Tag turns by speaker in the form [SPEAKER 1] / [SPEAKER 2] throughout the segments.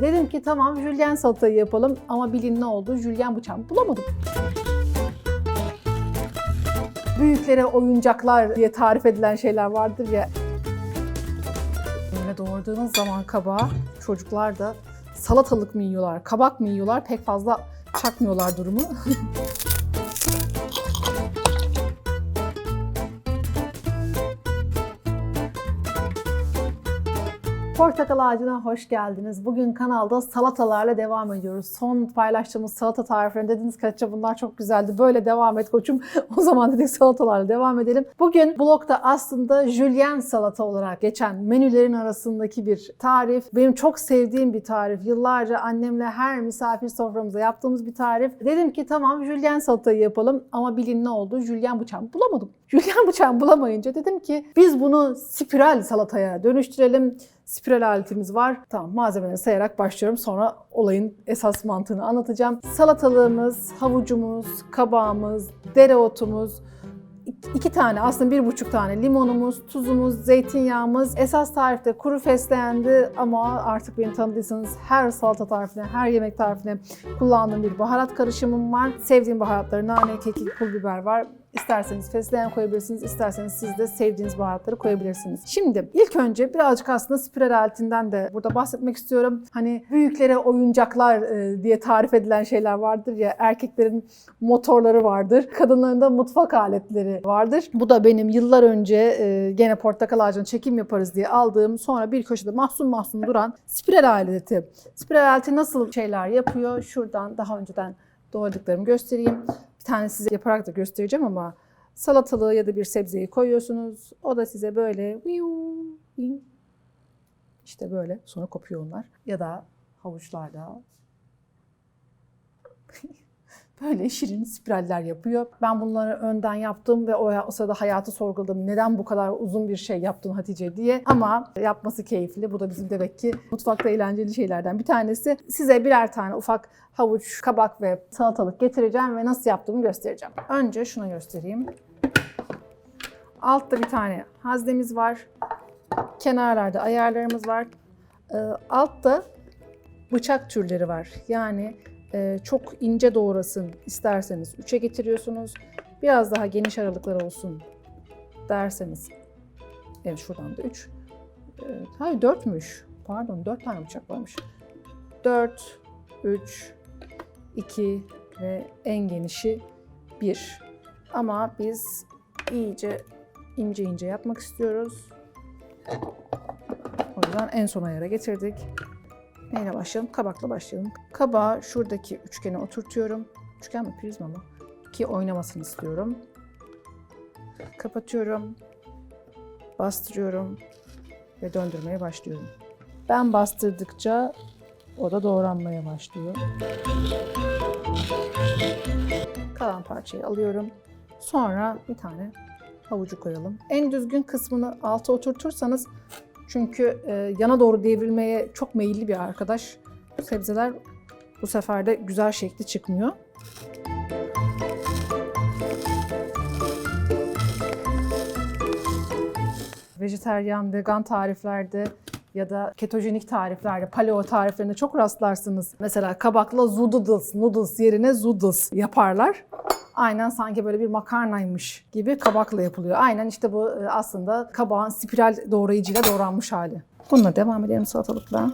[SPEAKER 1] Dedim ki tamam jülyen salatayı yapalım ama bilin ne oldu? Jülyen bıçağımı bulamadım. Büyüklere oyuncaklar diye tarif edilen şeyler vardır ya. Böyle doğradığınız zaman kabağı çocuklar da salatalık mı yiyorlar, kabak mı yiyorlar pek fazla çakmıyorlar durumu. Portakal ağacına hoş geldiniz. Bugün kanalda salatalarla devam ediyoruz. Son paylaştığımız salata tariflerinde dediniz ki "Hatice bunlar çok güzeldi. Böyle devam et koçum. o zaman dedik salatalarla devam edelim. Bugün blogda aslında jülyen salata olarak geçen menülerin arasındaki bir tarif. Benim çok sevdiğim bir tarif. Yıllarca annemle her misafir soframızda yaptığımız bir tarif. Dedim ki tamam jülyen salatayı yapalım ama bilin ne oldu? Jülyen bıçağımı bulamadım. Jülyen bıçağımı bulamayınca dedim ki biz bunu spiral salataya dönüştürelim. Spiral aletimiz var. Tamam malzemeleri sayarak başlıyorum. Sonra olayın esas mantığını anlatacağım. Salatalığımız, havucumuz, kabağımız, dereotumuz, iki tane aslında bir buçuk tane limonumuz, tuzumuz, zeytinyağımız. Esas tarifte kuru fesleğendi ama artık beni tanıdıysanız her salata tarifine, her yemek tarifine kullandığım bir baharat karışımım var. Sevdiğim baharatları nane, kekik, pul biber var. İsterseniz fesleğen koyabilirsiniz, isterseniz siz de sevdiğiniz baharatları koyabilirsiniz. Şimdi ilk önce birazcık aslında spiral aletinden de burada bahsetmek istiyorum. Hani büyüklere oyuncaklar e, diye tarif edilen şeyler vardır ya, erkeklerin motorları vardır, kadınların da mutfak aletleri vardır. Bu da benim yıllar önce e, gene portakal ağacına çekim yaparız diye aldığım sonra bir köşede mahzun mahzun duran spiral aleti. Spiral aleti nasıl şeyler yapıyor? Şuradan daha önceden doğradıklarımı göstereyim. Bir tane size yaparak da göstereceğim ama salatalığı ya da bir sebzeyi koyuyorsunuz. O da size böyle işte böyle sonra kopuyor onlar. Ya da havuçlarda böyle şirin spiraller yapıyor. Ben bunları önden yaptım ve o, o sırada hayatı sorguladım. Neden bu kadar uzun bir şey yaptın Hatice diye. Ama yapması keyifli. Bu da bizim demek ki mutfakta eğlenceli şeylerden bir tanesi. Size birer tane ufak havuç, kabak ve salatalık getireceğim ve nasıl yaptığımı göstereceğim. Önce şunu göstereyim. Altta bir tane haznemiz var. Kenarlarda ayarlarımız var. Ee, altta bıçak türleri var. Yani e, çok ince doğrasın isterseniz 3'e getiriyorsunuz. Biraz daha geniş aralıklar olsun derseniz. Evet şuradan da 3. Evet, hayır 4'müş. Pardon 4 tane bıçak varmış. 4, 3, 2 ve en genişi 1. Ama biz iyice ince ince yapmak istiyoruz. O yüzden en son ayara getirdik. Neyle başlayalım? Kabakla başlayalım. Kabağı şuradaki üçgene oturtuyorum. Üçgen mi prizma mı? Ki oynamasını istiyorum. Kapatıyorum. Bastırıyorum. Ve döndürmeye başlıyorum. Ben bastırdıkça o da doğranmaya başlıyor. Kalan parçayı alıyorum. Sonra bir tane havucu koyalım. En düzgün kısmını alta oturtursanız çünkü e, yana doğru devrilmeye çok meyilli bir arkadaş. Sebzeler bu sefer de güzel şekli çıkmıyor. Vejeteryan, vegan tariflerde ya da ketojenik tariflerde, paleo tariflerinde çok rastlarsınız. Mesela kabakla zoodles, noodles yerine zoodles yaparlar. Aynen sanki böyle bir makarnaymış gibi kabakla yapılıyor. Aynen işte bu e, aslında kabağın spiral doğrayıcıyla doğranmış hali. Bununla devam edelim salatalıkla.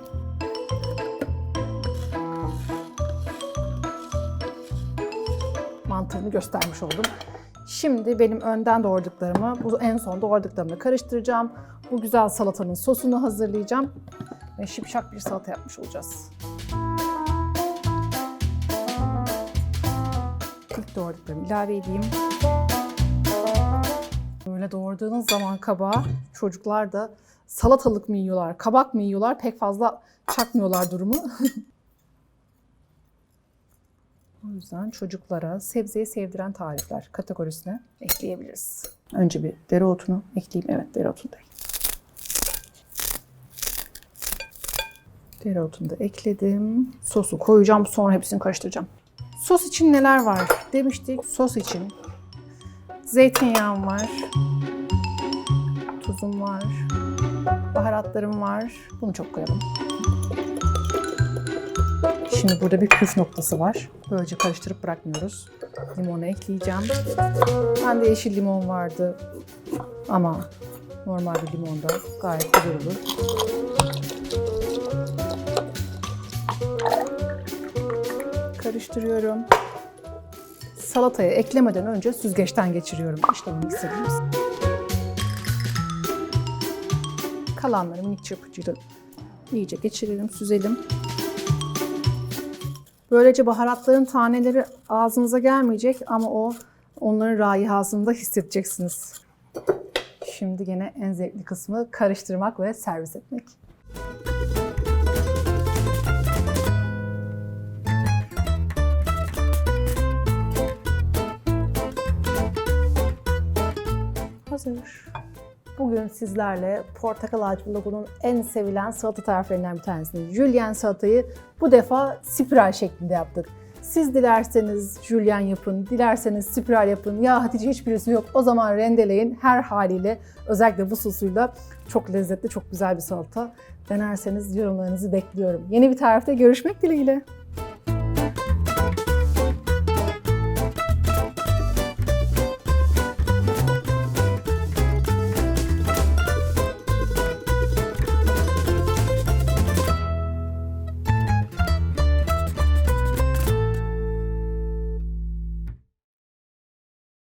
[SPEAKER 1] Mantığını göstermiş oldum. Şimdi benim önden doğradıklarımı, bu en son doğradıklarımı karıştıracağım. Bu güzel salatanın sosunu hazırlayacağım. Ve şipşak bir salata yapmış olacağız. İlk doğradıklarımı ilave edeyim. Böyle doğradığınız zaman kabağı çocuklar da salatalık mı yiyorlar, kabak mı yiyorlar pek fazla çakmıyorlar durumu. o yüzden çocuklara sebzeyi sevdiren tarifler kategorisine ekleyebiliriz. Önce bir dereotunu ekleyeyim. Evet dereotunu da. Dereotunu da ekledim. Sosu koyacağım sonra hepsini karıştıracağım. Sos için neler var demiştik. Sos için zeytinyağım var. Tuzum var. Baharatlarım var. Bunu çok koyalım. Şimdi burada bir püf noktası var. Böylece karıştırıp bırakmıyoruz. Limonu ekleyeceğim. Bende yeşil limon vardı ama normal bir limon da gayet güzel olur. Karıştırıyorum. Salataya eklemeden önce süzgeçten geçiriyorum. İşte bu mikserimiz. Kalanları minik çırpıcıyla iyice geçirelim, süzelim. Böylece baharatların taneleri ağzınıza gelmeyecek ama o onların raihasını da hissedeceksiniz. Şimdi gene en zevkli kısmı karıştırmak ve servis etmek. Hazır. Bugün sizlerle portakal ağacı logonun en sevilen salata tariflerinden bir tanesini Julienne salatayı bu defa spiral şeklinde yaptık. Siz dilerseniz Julienne yapın, dilerseniz spiral yapın. Ya Hatice hiçbirisi yok. O zaman rendeleyin her haliyle. Özellikle bu sosuyla çok lezzetli, çok güzel bir salata. Denerseniz yorumlarınızı bekliyorum. Yeni bir tarifte görüşmek dileğiyle.